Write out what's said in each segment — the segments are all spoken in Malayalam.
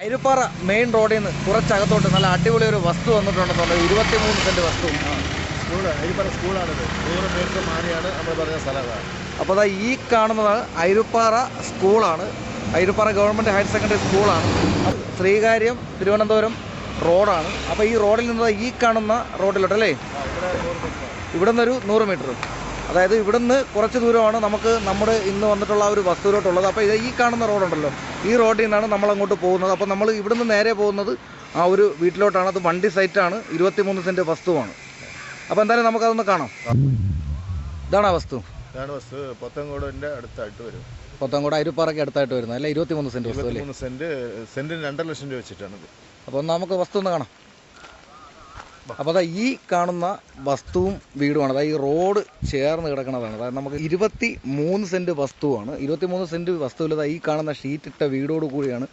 അരുപ്പാറ മെയിൻ റോഡിൽ നിന്ന് കുറച്ചകത്തോട്ട് നല്ല അടിപൊളി ഒരു വസ്തു വന്നിട്ടുണ്ടെന്നുണ്ട് ഇരുപത്തി മൂന്ന് സെന്റ് വസ്തു സ്കൂൾ അരിപ്പറ സ്കൂളാണിത് നൂറ് മീറ്റർ മാറിയാണ് നമ്മൾ പറഞ്ഞ സ്ഥലമാണ് അപ്പോൾ അതാ ഈ കാണുന്നത് അരുപ്പാറ സ്കൂളാണ് അരുപ്പാറ ഗവൺമെന്റ് ഹയർ സെക്കൻഡറി സ്കൂളാണ് ശ്രീകാര്യം തിരുവനന്തപുരം റോഡാണ് അപ്പോൾ ഈ റോഡിൽ നിന്ന് ഈ കാണുന്ന റോഡിലോട്ട് അല്ലേ? ഇവിടെ നിന്നൊരു നൂറ് മീറ്റർ അതായത് ഇവിടുന്ന് കുറച്ച് ദൂരമാണ് നമുക്ക് നമ്മുടെ ഇന്ന് വന്നിട്ടുള്ള ആ ഒരു വസ്തുവിലോട്ടുള്ളത്. അപ്പോൾ ഇത് ഈ കാണുന്ന റോഡുണ്ടല്ലോ ഈ റോഡിൽ നിന്നാണ് നമ്മൾ അങ്ങോട്ട് പോകുന്നത്. അപ്പോൾ നമ്മൾ ഇവിടുന്ന് നേരെ പോകുന്നത് ആ ഒരു വീട്ടിലോട്ടാണ്. അത് വണ്ടി സൈറ്റാണ്. ഇരുപത്തിമൂന്ന് സെന്റ് വസ്തുവാണ്. അപ്പോൾ എന്തായാലും നമുക്കതൊന്ന് കാണാം. ഇതാണ് ആ വസ്തു. ഇതാണ് വസ്തു. പൊത്തങ്കോടിന്റെ അടുത്തായിട്ട് വരും. പൊത്തങ്കോട് അരുപ്പാറയ്ക്ക് അടുത്തായിട്ട് വരുന്നത്. അല്ല? ഇരുപത്തിമൂന്ന് സെന്റ് വസ്തു അല്ലേ? സെന്റ് സെന്റിന് രണ്ടര ലക്ഷം രൂപ വെച്ചിട്ടാണ് അപ്പോൾ നമുക്ക് വസ്തു ഒന്ന് കാണാം. അപ്പോൾ അതാ ഈ കാണുന്ന വസ്തുവും വീടുമാണ്. അതായത് ഈ റോഡ് ചേർന്ന് കിടക്കുന്നതാണ്. അതായത് നമുക്ക് ഇരുപത്തി മൂന്ന് സെന്റ് വസ്തുവാണ്. ഇരുപത്തി മൂന്ന് സെന്റ് വസ്തുവിൽ ഈ കാണുന്ന ഷീറ്റ് ഇട്ട വീടോട് കൂടിയാണ്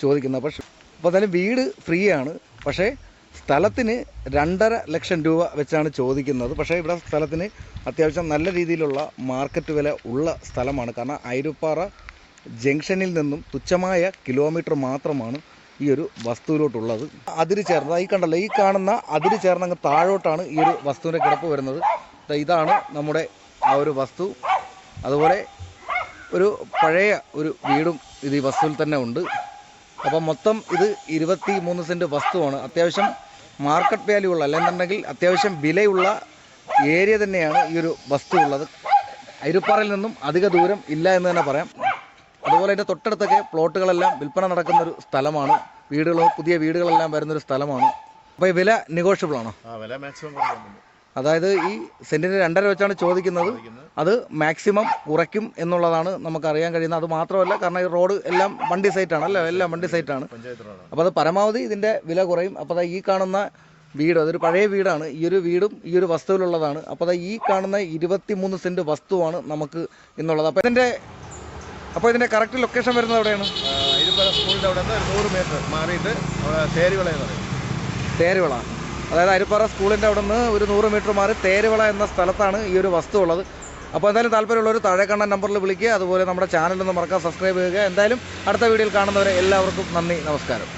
ചോദിക്കുന്നത്. പക്ഷേ അപ്പോൾ എന്തായാലും വീട് ഫ്രീ ആണ്. പക്ഷേ സ്ഥലത്തിന് രണ്ടര ലക്ഷം രൂപ വെച്ചാണ് ചോദിക്കുന്നത്. പക്ഷേ ഇവിടെ സ്ഥലത്തിന് അത്യാവശ്യം നല്ല രീതിയിലുള്ള മാർക്കറ്റ് വില ഉള്ള സ്ഥലമാണ്. കാരണം ഐരുപ്പാറ ജംഗ്ഷനിൽ നിന്നും തുച്ഛമായ കിലോമീറ്റർ മാത്രമാണ് ഈ ഒരു വസ്തുവിലോട്ടുള്ളത്. അതിര് ചേർന്ന ഈ കണ്ടല്ലോ ഈ കാണുന്ന അതിര് ചേർന്ന അങ്ങ് താഴോട്ടാണ് ഈ ഒരു വസ്തുവിന്റെ കിടപ്പ് വരുന്നത്. ഇതാണ് നമ്മുടെ ആ ഒരു വസ്തു. അതുപോലെ ഒരു പഴയ ഒരു വീടും ഇത് ഈ വസ്തുവിൽ തന്നെ ഉണ്ട്. അപ്പം മൊത്തം ഇത് ഇരുപത്തി മൂന്ന് സെന്റ് വസ്തുവാണ്. അത്യാവശ്യം മാർക്കറ്റ് വാല്യൂ ഉള്ള അല്ലെന്നുണ്ടെങ്കിൽ അത്യാവശ്യം വിലയുള്ള ഏരിയ തന്നെയാണ് ഈ ഒരു വസ്തു ഉള്ളത്. അരുപ്പാറയിൽ നിന്നും അധിക ദൂരം ഇല്ല എന്ന് തന്നെ പറയാം. അതുപോലെ അതിന്റെ തൊട്ടടുത്തൊക്കെ പ്ലോട്ടുകളെല്ലാം വിൽപ്പന നടക്കുന്ന ഒരു സ്ഥലമാണ്. വീടുകൾ പുതിയ വീടുകളെല്ലാം വരുന്നൊരു സ്ഥലമാണ്. അപ്പോൾ ഈ വില നെഗോഷ്യബിൾ ആണോ? വില മാക്സിമം അതായത് ഈ സെന്റിന് രണ്ടര വെച്ചാണ് ചോദിക്കുന്നത്. അത് മാക്സിമം കുറയ്ക്കും എന്നുള്ളതാണ് നമുക്ക് അറിയാൻ കഴിയുന്നത്. അത് മാത്രമല്ല കാരണം ഈ റോഡ് എല്ലാം വണ്ടി സൈറ്റാണ് അല്ലേ? എല്ലാം വണ്ടി സൈറ്റാണ് അപ്പോൾ അത് പരമാവധി ഇതിന്റെ വില കുറയും. അപ്പോൾ ഈ കാണുന്ന വീട് അതൊരു പഴയ വീടാണ്. ഈ ഒരു വീടും ഈ ഒരു വസ്തുവിലുള്ളതാണ്. അപ്പോൾ ഈ കാണുന്ന ഇരുപത്തി മൂന്ന് സെന്റ് വസ്തുവാണ് നമുക്ക് എന്നുള്ളത് അപ്പോൾ ഇതിന്റെ അപ്പോൾ ഇതിന്റെ കറക്റ്റ് ലൊക്കേഷൻ വരുന്നത് എവിടെയാണ്? അരിപ്പറ സ്കൂളിന്റെ അവിടെ നിന്ന് ഒരു നൂറ് മീറ്റർ മാറിയിട്ട് അവിടെ തേരുവിള എന്ന് പറയും. തേരുവിള. അതായത് അരിപ്പാറ സ്കൂളിന്റെ അവിടെ നിന്ന് ഒരു നൂറ് മീറ്റർ മാറി തേരുവിള എന്ന സ്ഥലത്താണ് ഈ ഒരു വസ്തു ഉള്ളത്. അപ്പോൾ എന്തായാലും താല്പര്യമുള്ളവർ താഴെ കാണുന്ന നമ്പറിൽ വിളിക്കുക. അതുപോലെ നമ്മുടെ ചാനലൊന്ന് മറക്കാൻ സബ്സ്ക്രൈബ് ചെയ്യുക. എന്തായാലും അടുത്ത വീഡിയോയിൽ കാണുന്നവരെ എല്ലാവർക്കും നന്ദി നമസ്കാരം.